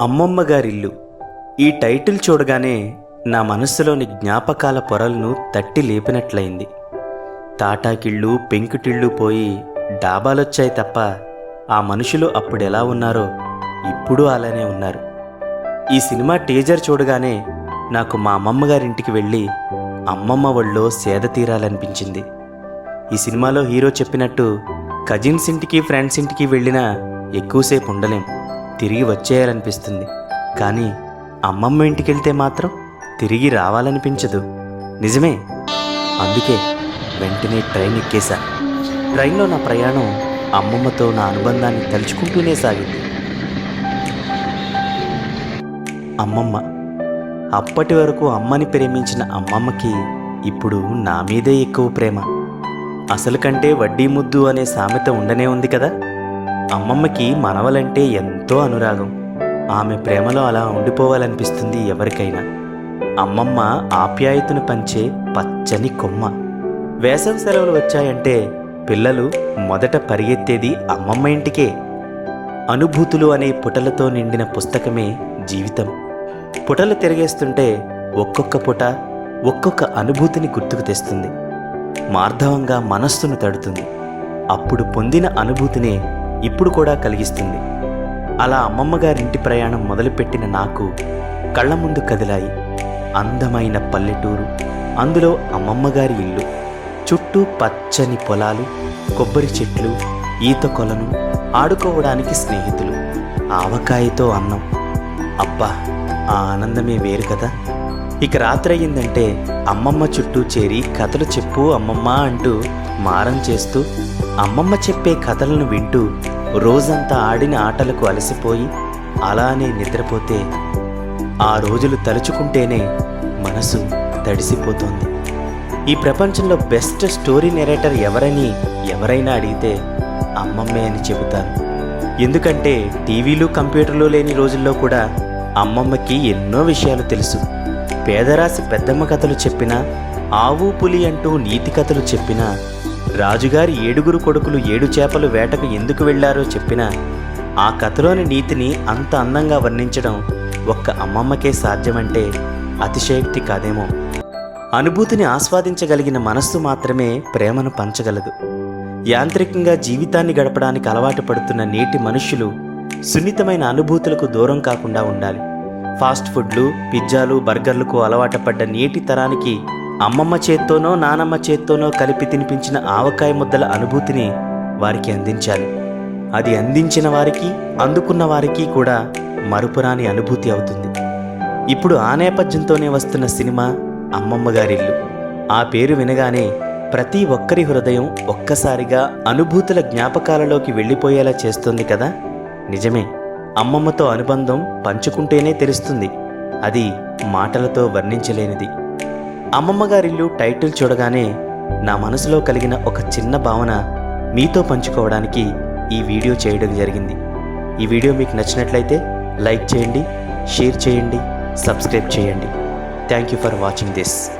అమ్మమ్మ గారిల్లు. ఈ టైటిల్ చూడగానే నా మనస్సులోని జ్ఞాపకాల పొరలను తట్టి లేపినట్లయింది. తాటాకిళ్ళు పెంకుటిళ్ళు పోయి డాబాలొచ్చాయి తప్ప ఆ మనుషులు అప్పుడు ఎలా ఉన్నారో ఇప్పుడు అలానే ఉన్నారు. ఈ సినిమా టీజర్ చూడగానే నాకు మా అమ్మమ్మ గారింటికి వెళ్ళి అమ్మమ్మ వాళ్ళు సేద తీరాలనిపించింది. ఈ సినిమాలో హీరో చెప్పినట్టు కజిన్స్ ఇంటికి ఫ్రెండ్స్ ఇంటికి వెళ్ళినా ఎక్కువసేపు ఉండలేం. తిరిగి వచ్చేయాలనిపిస్తుంది. కానీ అమ్మమ్మ ఇంటికి వెళ్తే మాత్రం తిరిగి రావాలనిపించదు. నిజమే. అందుకే వెంటనే ట్రైన్ ఎక్కేశా ట్రైన్లో నా ప్రయాణం అమ్మమ్మతో నా అనుబంధాన్ని తలుచుకుంటూనే సాగింది. అమ్మమ్మ. అప్పటి వరకు అమ్మని ప్రేమించిన అమ్మమ్మకి ఇప్పుడు నా మీదే ఎక్కువ ప్రేమ. అసలు కంటే వడ్డీ ముద్దు అనే సామెత ఉండనే ఉంది కదా? అమ్మమ్మకి మనవలంటే ఎంతో అనురాగం. ఆమె ప్రేమలో అలా ఉండిపోవాలనిపిస్తుంది ఎవరికైనా. అమ్మమ్మ ఆప్యాయతను పంచే పచ్చని కొమ్మ. వేసవి సెలవులు వచ్చాయంటే పిల్లలు మొదట పరిగెత్తేది అమ్మమ్మ ఇంటికే. అనుభూతులు అనే పుటలతో నిండిన పుస్తకమే జీవితం. పుటలు తిరిగేస్తుంటే ఒక్కొక్క పుట ఒక్కొక్క అనుభూతిని గుర్తుకు తెస్తుంది. మార్ధవంగా మనస్సును తడుతుంది. అప్పుడు పొందిన అనుభూతినే ఇప్పుడు కూడా కలిగిస్తుంది. అలా అమ్మమ్మ గారింటి ప్రయాణం మొదలుపెట్టిన నాకు కళ్ళ ముందు కదిలాయి అందమైన పల్లెటూరు అందులో అమ్మమ్మ గారి ఇల్లు. చుట్టూ పచ్చని పొలాలు కొబ్బరి చెట్లు ఈత కొలను ఆడుకోవడానికి స్నేహితులు. ఆవకాయతో అన్నం. అబ్బా ఆ ఆనందమే వేరు కదా. ఇక రాత్రి అయ్యిందంటే అమ్మమ్మ చుట్టూ చేరి కథలు చెప్పు అమ్మమ్మ అంటూ మారం చేస్తూ అమ్మమ్మ చెప్పే కథలను వింటూ రోజంతా ఆడిన ఆటలకు అలసిపోయి అలానే నిద్రపోతే ఆ రోజులు తలుచుకుంటేనే మనసు తడిసిపోతుంది. ఈ ప్రపంచంలో బెస్ట్ స్టోరీ నెరేటర్ ఎవరని ఎవరైనా అడిగితే అమ్మమ్మే అని చెబుతాను ఎందుకంటే టీవీలు కంప్యూటర్లు లేని రోజుల్లో కూడా అమ్మమ్మకి ఎన్నో విషయాలు తెలుసు. పేదరాశి పెద్దమ్మ కథలు చెప్పినా ఆవు పులి అంటూ నీతి కథలు చెప్పినా రాజుగారి ఏడుగురు కొడుకులు ఏడు చేపలు వేటకు ఎందుకు వెళ్ళారో చెప్పినా ఆ కథలోని నీతిని అంత అందంగా వర్ణించడం ఒక్క అమ్మమ్మకే సాధ్యమంటే అతిశయోక్తి కాదేమో. అనుభూతిని ఆస్వాదించగలిగిన మనస్సు మాత్రమే ప్రేమను పంచగలదు. యాంత్రికంగా జీవితాన్ని గడపడానికి అలవాటు పడుతున్న నేటి మనుష్యులు సున్నితమైన అనుభూతులకు దూరం కాకుండా ఉండాలి. ఫాస్ట్ ఫుడ్లు పిజ్జాలు బర్గర్లకు అలవాటు పడ్డ నేటి తరానికి అమ్మమ్మ చేత్తోనో నానమ్మ చేత్తోనో కలిపి తినిపించిన ఆవకాయ ముద్దల అనుభూతిని వారికి అందించాలి. అది అందించిన వారికి అందుకున్న వారికి కూడా మరుపురాని అనుభూతి అవుతుంది. ఇప్పుడు ఆ నేపథ్యంతోనే వస్తున్న సినిమా అమ్మమ్మ గారిల్లు. ఆ పేరు వినగానే ప్రతి ఒక్కరి హృదయం ఒక్కసారిగా అనుభూతుల జ్ఞాపకాలలోకి వెళ్ళిపోయేలా చేస్తుంది కదా? నిజమే. అమ్మమ్మతో అనుబంధం పంచుకుంటేనే తెలుస్తుంది. అది మాటలతో వర్ణించలేనిది. అమ్మమ్మగారిల్లు టైటిల్ చూడగానే నా మనసులో కలిగిన ఒక చిన్న భావన మీతో పంచుకోవడానికి ఈ వీడియో చేయడం జరిగింది. ఈ వీడియో మీకు నచ్చినట్లయితే లైక్ చేయండి షేర్ చేయండి సబ్స్క్రైబ్ చేయండి. Thank you for watching this.